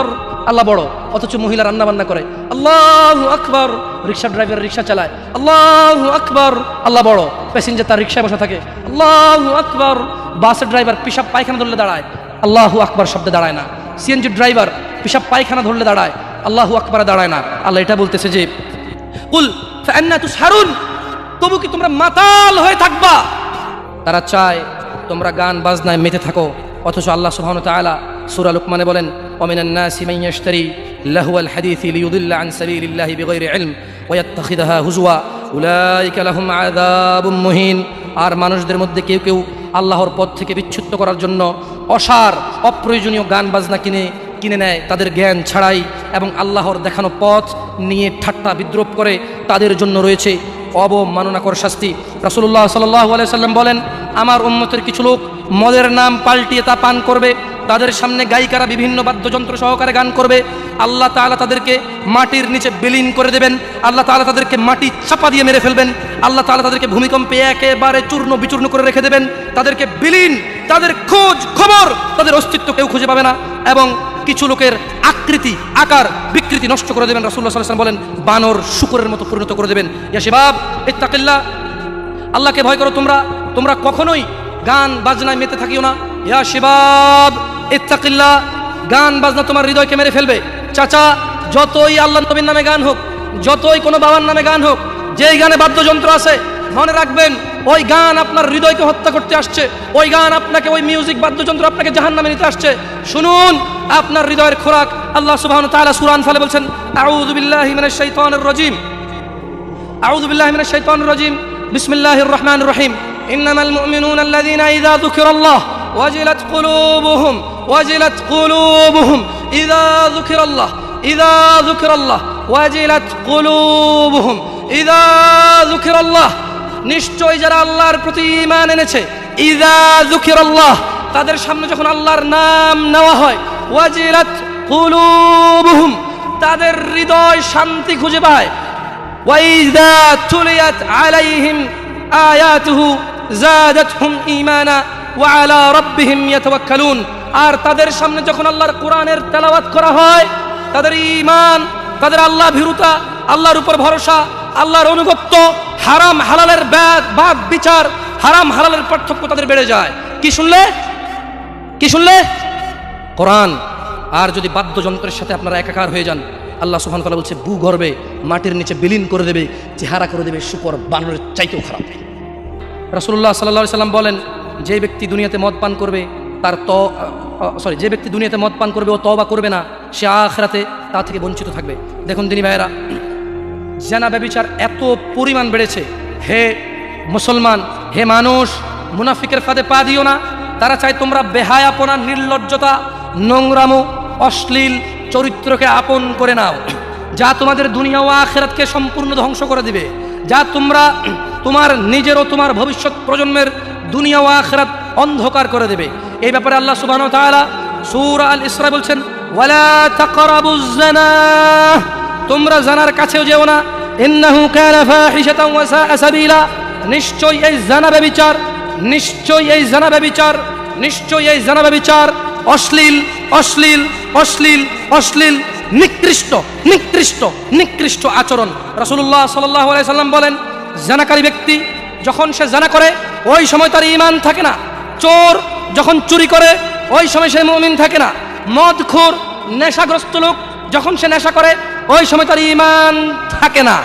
আকবর, আল্লাহ বড়, অথচ মহিলা রান্না বান্না করে। আল্লাহ আকবর, রিক্সা ড্রাইভার রিক্সা চালায়। আল্লাহ আকবর, আল্লাহ বড় প্যাসেঞ্জার তার রিক্সায় বসে থাকে। আল্লাহ আকবর বাসের ড্রাইভার পিসাব পায়খানা ধরলে দাঁড়ায়। আল্লাহ আকবর শব্দে দাঁড়ায় না। সিএনজি ড্রাইভার পিসাব পায়খানা ধরলে দাঁড়ায়। আল্লাহ আকবরে দাঁড়ায় না। আল্লাহ এটা বলতেছে যে, কুল ফান্না তুসহারুন, তবু কি তোমরা মাতাল হয়ে থাকবা? তারা চায়, তোমরা গান বাজনায় মেতে থাকো। অথচ আল্লাহ সুবহানাহু ওয়া তাআলা সূরা লুকমানে বলেন ওমিনান নাসি মান ইয়াশতারি লাহুয়াল হাদিসি লিয়ুদিল্লা আন সাবিলিল্লাহি বিগাইরি ইলম ওয়া ইয়াত্তাখিদাহা হুজওয়া উলাইকা লাহুম আযাবুম মুহিন আর মানুষদের মধ্যে কেউ কেউ আল্লাহর পথ থেকে বিচ্যুত করার জন্য অসার, অপ্রয়োজনীয় গান বাজনা কিনে কিনে নেয় তাদের জ্ঞান ছাড়াই এবং আল্লাহর দেখানো পথ নিয়ে ঠাট্টা বিদ্রোপ করে তাদের জন্য রয়েছে অবমাননাকর শাস্তি। রাসুল্লাহ সাল্লাহ সাল্লাম বলেন, আমার উম্মতের কিছু লোক মদের নাম পাল্টিয়ে তা পান করবে তাদের সামনে গায়িকারা বিভিন্ন বাদ্যযন্ত্র সহকারে গান করবে। আল্লাহ তাআলা তাদেরকে মাটির নিচে বিলীন করে দেবেন। আল্লাহ তাআলা তাদেরকে মাটি চাপা দিয়ে মেরে ফেলবেন। আল্লাহ তাআলা তাদেরকে ভূমিকম্পে একেবারে চূর্ণ বিচূর্ণ করে রেখে দেবেন। তাদেরকে বিলীন, তাদের খোঁজ, খবর, তাদের অস্তিত্ব কেউ খুঁজে পাবে না। এবং কিছু লোকের আকৃতি, আকার, বিকৃতি নষ্ট করে দেবেন। রাসুল্লাহ সাল্লাম বলেন, বানর শুকুরের মতো পরিণত করে দেবেন। ইয়াসিবাব ইত্তাকিল্লাহ, আল্লাহকে ভয় করো তোমরা। তোমরা কখনোই গান, বাজনায় মেতে থাকিও না। ইয়া শিবাব ইত্তাকিল্লাহ গান বাজনা তোমার হৃদয়কে মেরে ফেলবে চাচা যতই আল্লাহ নবীর নামে গান হোক যতই কোনো বাবার নামে গান হোক যেই গানে বাদ্যযন্ত্র আছে মনে রাখবেন ওই গান আপনার হৃদয়কে হত্যা করতে আসছে ওই গান আপনাকে ওই মিউজিক বাদ্যযন্ত্র আপনাকে জাহান নামে নিতে আসছে শুনুন আপনার হৃদয়ের খোরাক আল্লাহ সুবহান তাআলা সূরা আনফালে বলছেন আউযু বিল্লাহি মিনাশ শাইতানির রাজিম أعوذ بالله من الشيطان الرجيم بسم الله الرحمن الرحيم إنما المؤمنون الذين إذا ذكر الله وجلت قلوبهم وجلت قلوبهم إذا ذكر الله إذا ذكر الله وجلت قلوبهم إذا ذكر الله নিশ্চয় যারা আল্লাহর প্রতি ঈমান এনেছে ইদা যুকিরাল্লাহ তাদের সামনে যখন আল্লাহর নাম নেওয়া হয় ওয়াজিলাত কুলুবুহুম তাদের হৃদয় শান্তি খুঁজে পায় وإذا تليت عليهم آياته زادتهم إيمانا وعلى ربهم يتوكلون আর তাদের সামনে যখন আল্লাহর কোরআনের তেলাওয়াত করা হয়, তাদের ঈমান, তাদের আল্লাহ ভীরুতা, আল্লাহর উপর ভরসা, আল্লাহর অনুগত্য হারাম হালালের ব্যাগ বাদ বিচার, হারাম হালালের পার্থক্য তাদের বেড়ে যায়। কি শুনলে? কি শুনলে? কোরআন। আর যদি বাদ্যযন্ত্রের সাথে আপনারা একাকার হয়ে যান, আল্লাহ সুহান তালা বলছে, বু গর্বে, মাটির নিচে বিলীন করে দেবে, চেহারা করে দেবে শুকর বানরের চাইতেও খারাপ। রাসুল্লাহ সাল্লা সাল্লাম বলেন, যে ব্যক্তি দুনিয়াতে মদ পান করবে তার ত সরি যে ব্যক্তি দুনিয়াতে মদ পান করবে, ও তবা করবে না, সে আখরাতে তা থেকে বঞ্চিত থাকবে। দেখুন দিনী ভাইয়েরা, জেনা ব্যবিচার এত পরিমাণ বেড়েছে। হে মুসলমান, হে মানুষ, মুনাফিকের ফাঁদে পা দিও না। তারা চায় তোমরা বেহায়াপনা, নির্লজ্জতা, নোংরামো, অশ্লীল চরিত্রকে আপন করে নাও। যা তোমাদের দুনিয়া ও আখেরাতকে সম্পূর্ণ ধ্বংস করে দিবে। যা তোমরা তোমার নিজের ও তোমার ভবিষ্যৎ প্রজন্মের দুনিয়া ও আখেরাত অন্ধকার করে দেবে। এই ব্যাপারে আল্লাহ সুবহানাহু ওয়া তাআলা সূরা আল ইসরা বলছেন তোমরা জানার কাছেও যেও না। নিশ্চয় এই জানা ব্যভিচার নিশ্চয় এই জানা ব্যভিচার নিশ্চয় এই জানা ব্যভিচার অশ্লীল অশ্লীল অশ্লীল অশ্লীল, নিকৃষ্ট নিকৃষ্ট নিকৃষ্ট আচরণ। আলাইহি সাল্লাম বলেন, জানাকারী ব্যক্তি যখন সে জানা করে, ওই সময় তার ইমান থাকে না। চোর যখন চুরি করে, ওই সময় সে মমিন থাকে না। মদখোর, নেশাগ্রস্ত লোক, যখন সে নেশা করে, ওই সময় তার ইমান থাকে না।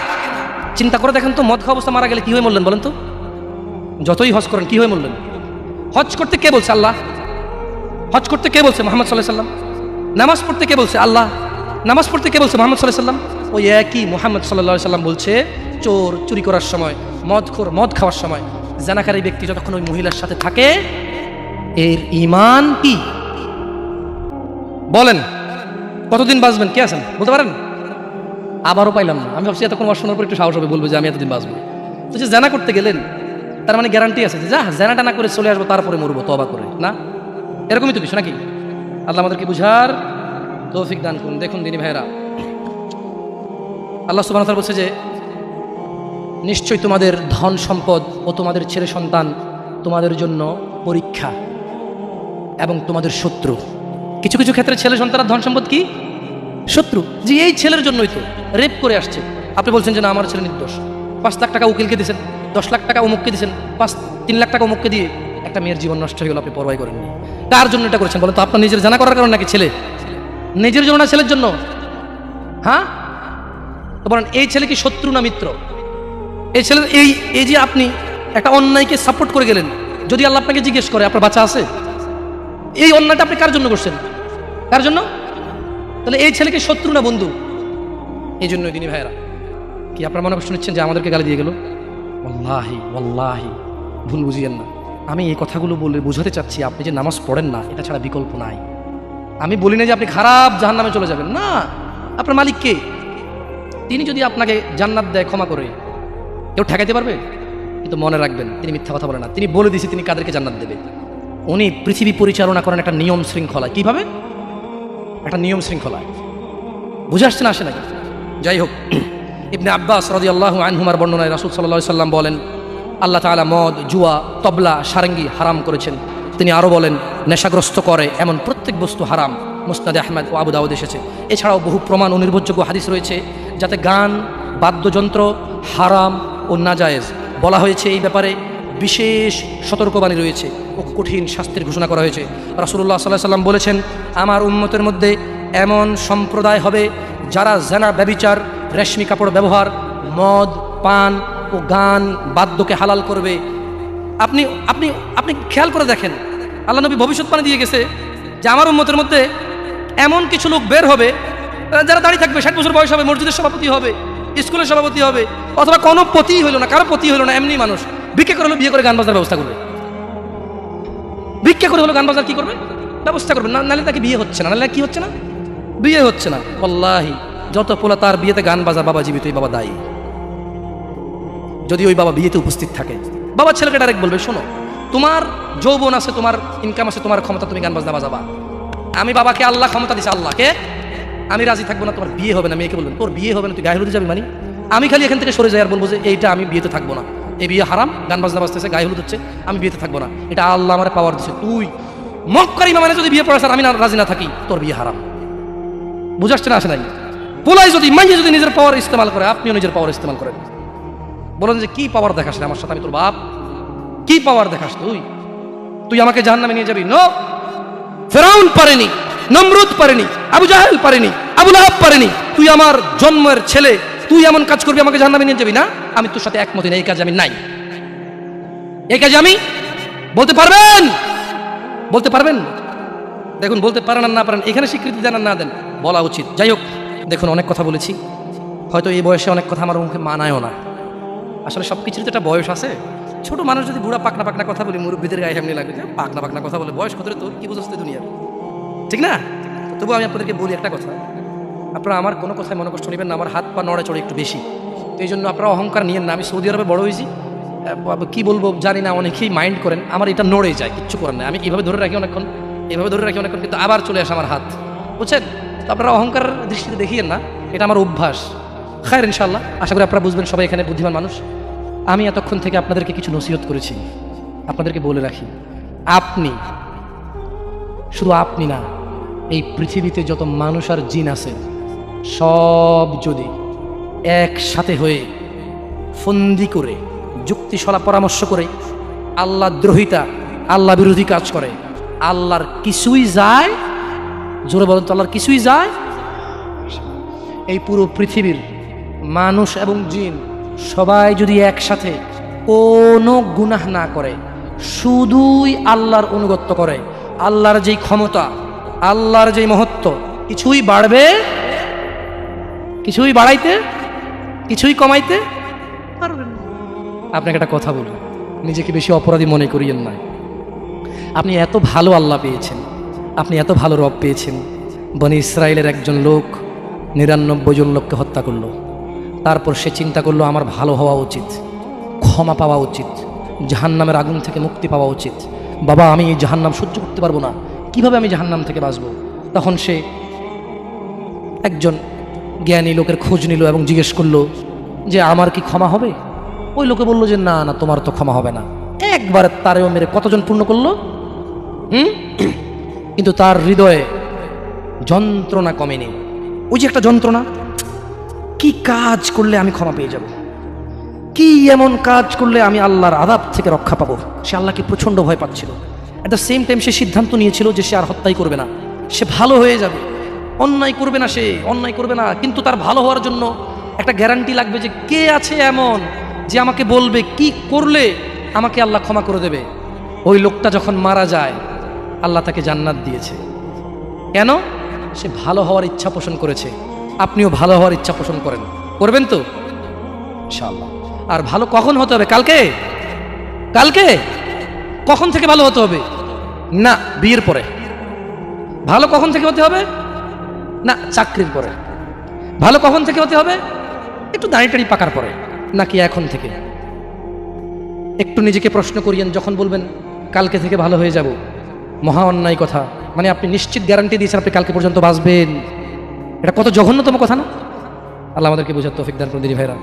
চিন্তা করে দেখেন তো, মদ খাওয়া অবস্থা মারা গেলে কি হয়ে মরলেন বলেন তো? যতই হজ করেন, কি হয়ে মরলেন? হজ করতে কে বলছে আল্লাহ? হজ করতে কে বলছে মোহাম্মদ সাল্লাহ সাল্লাম? নামাজ পড়তে কে বলছে আল্লাহ? নামাজ পড়তে কে বলছে মোহাম্মদ সাল্লাহ সাল্লাম? ওই একই মোহাম্মদ সাল্লাহ সাল্লাম বলছে, চোর চুরি করার সময় মদ খোর মদ খাওয়ার সময়। জানাকারী ব্যক্তি যতক্ষণ ওই মহিলার সাথে থাকে এর ইমান কি? বলেন, কতদিন বাঁচবেন? কে আছেন? বলতে পারেন? আবারও পাইলাম না। আমি ভাবছি এতক্ষণ ওয়াজ শোনার পর একটু সাহস হবে, বলব যে আমি এতদিন বাঁচবো তো যে জানা করতে গেলেন? তার মানে গ্যারান্টি আছে যে, যা, জানাটা না করে চলে আসব, তারপরে মরবো তবা করে, না? এরকমই তো কিছু নাকি? আল্লাহ আমাদেরকে বুঝার তৌফিক দান করুন। দেখুন, দিনী ভাইরা আল্লাহ সুবাহ বলছে যে, নিশ্চয়ই তোমাদের ধন সম্পদ ও তোমাদের ছেলে সন্তান তোমাদের জন্য পরীক্ষা। এবং তোমাদের শত্রু। কিছু কিছু ক্ষেত্রে ছেলে সন্তানের ধন সম্পদ কি? শত্রু। যে এই ছেলের জন্যই তো। রেপ করে আসছে। আপনি বলছেন যে না, আমার ছেলে নির্দোষ। পাঁচ লাখ টাকা উকিলকে দিয়েছেন দশ লাখ টাকা অমুককে দিয়েছেন পাঁচ, তিন লাখ টাকা অমুককে দিয়ে একটা মেয়ের জীবন নষ্ট হয়ে গেল, আপনি পরবাই করেননি। কার জন্য এটা করেছেন বলেন তো? আপনার নিজের জানা করার কারণ নাকি ছেলে? নিজের জন্য না ছেলের জন্য? হ্যাঁ? তো বলেন, এই ছেলে কি শত্রু না মিত্র? এই ছেলে, এই এই যে আপনি একটা অন্যায়কে সাপোর্ট করে গেলেন, যদি আল্লাহ আপনাকে জিজ্ঞেস করে, আপনার বাচ্চা আছে? এই অন্যায়টা আপনি কার জন্য করছেন? কার জন্য? তাহলে এই ছেলেকে শত্রু না বন্ধু? এই জন্যই দিনী ভাইয়েরা। কি আপনার মনে কষ্ট নিচ্ছেন যে আমাদেরকে গালি দিয়ে গেল? ওল্লাহি ওল্লাহি ভুল বুঝিয়েন না। আমি এই কথাগুলো বলে বোঝাতে চাচ্ছি, আপনি যে নামাজ পড়েন না, এটা ছাড়া বিকল্প নাই। আমি বলি না যে আপনি খারাপ জাহান নামে চলে যাবেন। না, আপনার মালিক কে? তিনি যদি আপনাকে জান্নাত দেয়, ক্ষমা করে, কেউ ঠেকাইতে পারবে? কিন্তু মনে রাখবেন, তিনি মিথ্যা কথা বলেন না। তিনি বলে দিয়েছে, তিনি কাদেরকে জান্নাত দেবে। উনি পৃথিবী পরিচালনা করেন একটা নিয়ম শৃঙ্খলা কীভাবে? একটা নিয়ম শৃঙ্খলা বুঝে আসছে না আসে নাকি? যাই হোক, ইবনে আব্বাস রদি আল্লাহ আনহুমার বর্ণনায় রাসুল সাল্লাহ সাল্লাম বলেন, আল্লাহ তাআলা মদ, জুয়া, তবলা, সারেঙ্গি হারাম করেছেন। তিনি আরও বলেন, নেশাগ্রস্ত করে এমন প্রত্যেক বস্তু হারাম। মুস্তাদ আহমেদ ও আবু দাউদ এসেছে। এছাড়াও বহু প্রমাণ ও নির্ভরযোগ্য হাদিস রয়েছে, যাতে গান, বাদ্যযন্ত্র হারাম ও নাজায়েজ বলা হয়েছে এই ব্যাপারে। বিশেষ সতর্কবাণী রয়েছে ও কঠিন শাস্তির ঘোষণা করা হয়েছে। রাসুল্লাহ সাল্লাহ সাল্লাম বলেছেন, আমার উম্মতের মধ্যে এমন সম্প্রদায় হবে যারা জেনা ব্যবিচার রেশমি কাপড় ব্যবহার, মদ, পান ও গান বাদ্যকে হালাল করবে। আপনি আপনি আপনি খেয়াল করে দেখেন, আল্লাহ নবী ভবিষ্যৎবাণী দিয়ে গেছে যে আমার উন্মতের মধ্যে এমন কিছু লোক বের হবে, যারা দাঁড়িয়ে থাকবে, ষাট বছর বয়স হবে, মসজিদের সভাপতি হবে স্কুলের সভাপতি হবে, অথবা কোনো পতি হইল না, কারও পতি হইল না, এমনি মানুষ। ভিক্ষা করে হলো বিয়ে করে গান বাজার ব্যবস্থা করবে। ভিক্ষা করে হলো গান বাজার কি করবে? ব্যবস্থা করবে। না নাহলে তাকে বিয়ে হচ্ছে না। নাহলে কি হচ্ছে না? বিয়ে হচ্ছে না। আল্লাহি যত পোলা তার বিয়েতে গান বাজা বাবা জীবিত বাবা দায়ী। যদি ওই বাবা বিয়েতে উপস্থিত থাকে, বাবা ছেলেকে ডাইরেক্ট বলবে, শোনো, তোমার যৌবন আছে, তোমার ইনকাম আছে, তোমার ক্ষমতা তুমি গান বাজনা বাজাবা। আমি বাবাকে আল্লাহ ক্ষমতা দিছে, আল্লাহকে আমি রাজি থাকব না, তোমার বিয়ে হবে না, মেয়েকে বলবেন তোর বিয়ে হবে না, তুই গায়ে হলুদে যাবি মানে? আমি খালি এখান থেকে সরে যাই আর বলব যে এইটা আমি বিয়েতে থাকব না। এই বিয়ে হারাম, গান বাজনা বাজতেছে, গায়ে হলুদ হচ্ছে, আমি বিয়েতে থাকব না। এটা আল্লাহ আমার পাওয়ার দিচ্ছে তুই মক্কারি মানে যদি বিয়ে পড়াস আমি না রাজি না থাকি, তোর বিয়ে হারাম। বুঝাচ্ছে না আসে নাই? পোলাই যদি, মাইয়ে যদি নিজের পাওয়ার ইস্তেমাল করে, আপনিও নিজের পাওয়ার ইস্তেমাল করেন। বলেন যে, কি পাওয়ার দেখাস আমার সাথে? আমি তোর বাপ। কি পাওয়ার দেখাস তুই? তুই আমাকে জাহান নামে নিয়ে যাবি? নো। ফেরাউন পারেনি, নমরুদ পারেনি আবু জাহেল পারেনি, আবু লাহাব পারেনি। তুই আমার জন্মের ছেলে, তুই এমন কাজ করবি, আমাকে জাহান নামে নিয়ে যাবি না? আমি তোর সাথে একমত না, এই কাজে আমি নাই। এই কাজে আমি? বলতে পারবেন? বলতে পারবেন? দেখুন, বলতে পারেন আর না পারেন, এখানে স্বীকৃতি দেন না দেন, বলা উচিত। যাই হোক, দেখুন, অনেক কথা বলেছি। হয়তো এই বয়সে অনেক কথা আমার মুখে মানায়ও না। আসলে সব কিছুর তো একটা বয়স আছে। ছোট মানুষ যদি বুড়া পাকনা পাকনা কথা বলি, মুরব্বীদের গায়ে এমনি লাগবে পাকনা পাকনা কথা বলে, বয়স কত তোর? কি বুঝতে দুনিয়ার? ঠিক না? তবু আমি আপনাদেরকে বলি একটা কথা। আপনারা আমার কোনো কথায় মনে কষ্ট নেবেন না, আমার হাত পা নড়ে চড়ে একটু বেশি। তো এই জন্য আপনারা অহংকার নিয়েন না, আমি সৌদি আরবে বড় হয়েছি। কি বলব জানি না, অনেকেই মাইন্ড করেন, আমার এটা নড়ে যায়, কিচ্ছু করার নেই। আমি এভাবে ধরে রাখি অনেকক্ষণ, এভাবে ধরে রাখি অনেকক্ষণ, কিন্তু আবার চলে আসে আমার হাত। বুঝছেন? তো আপনারা অহংকার দৃষ্টিতে দেখিয়েন না, এটা আমার অভ্যাস। খায়ের ইনশাল্লাহ আশা করি আপনারা বুঝবেন সবাই এখানে বুদ্ধিমান মানুষ। আমি এতক্ষণ থেকে আপনাদেরকে কিছু নসিহত করেছি। আপনাদেরকে বলে রাখি, আপনি, শুধু আপনি না এই পৃথিবীতে যত মানুষ আর জিন আছে, সব যদি একসাথে হয়ে ফন্দি করে যুক্তি সলা পরামর্শ করে, আল্লাহ দ্রোহিতা, আল্লাহ বিরোধী কাজ করে, আল্লাহর কিছুই যায়, জোরে বলেন তো, আল্লাহর কিছুই যায়? এই পুরো পৃথিবীর মানুষ এবং জিন সবাই যদি একসাথে কোনো গুনাহ না করে, শুধুই আল্লাহর অনুগত্য করে, আল্লাহর যেই ক্ষমতা আল্লাহর যেই মহত্ব, কিছুই বাড়বে, কিছুই বাড়াইতে, কিছুই কমাইতে পারবেন আপনাকে একটা কথা বলি, নিজেকে বেশি অপরাধী মনে করিয়েন না। আপনি এত ভালো আল্লাহ পেয়েছেন, আপনি এত ভালো রব পেয়েছেন, বনি ইসরায়েলের একজন লোক নিরানব্বই জন লোককে হত্যা করল। তারপর সে চিন্তা করল, আমার ভালো হওয়া উচিত, ক্ষমা পাওয়া উচিত, জাহান্নামের আগুন থেকে মুক্তি পাওয়া উচিত। বাবা, আমি এই জাহান্নাম সহ্য করতে পারব না। কীভাবে আমি জাহান্নাম থেকে বাঁচবো? তখন সে একজন জ্ঞানী লোকের খোঁজ নিল এবং জিজ্ঞেস করল, যে আমার কি ক্ষমা হবে? ওই লোকে বলল যে, না না, তোমার তো ক্ষমা হবে না। একবার তারেও মেরে কতজন পূর্ণ করল? হুম? কিন্তু তার হৃদয়ে যন্ত্রণা কমেনি। ওই যে একটা যন্ত্রণা, কি কাজ করলে আমি ক্ষমা পেয়ে যাব? কি এমন কাজ করলে আমি আল্লাহর আদাব থেকে রক্ষা পাবো? সে আল্লাহকে প্রচণ্ড ভয় পাচ্ছিল। অ্যাট দ্য সেম টাইম সে সিদ্ধান্ত নিয়েছিল যে সে আর হত্যাই করবে না। সে ভালো হয়ে যাবে। অন্যায় করবে না সে, অন্যায় করবে না। কিন্তু তার ভালো হওয়ার জন্য একটা গ্যারান্টি লাগবে যে কে আছে এমন যে আমাকে বলবে, কি করলে আমাকে আল্লাহ ক্ষমা করে দেবে? ওই লোকটা যখন মারা যায়, আল্লাহ তাকে জান্নাত দিয়েছে। কেন? সে ভালো হওয়ার ইচ্ছা পোষণ করেছে। আপনিও ভালো হওয়ার ইচ্ছা পোষণ করেন। করবেন তো? ইনশাআল্লাহ। আর ভালো কখন হতে হবে? কালকে? কালকে? কখন থেকে ভালো হতে হবে? না, বিয়ের পরে। ভালো কখন থেকে হতে হবে? না, চাকরির পরে। ভালো কখন থেকে হতে হবে? একটু দাঁড়িয়ে পাকার পরে, নাকি এখন থেকে? একটু নিজেকে প্রশ্ন করিয়েন, যখন বলবেন, কালকে থেকে ভালো হয়ে যাব। মহা অন্যায় কথা। মানে আপনি নিশ্চিত গ্যারান্টি দিয়েছেন আপনি কালকে পর্যন্ত বাঁচবেন। এটা কত জঘন্যতম কথা না? আল্লাহ আমাদেরকে বোঝার তৌফিক দান করে দিদি ভাইরা।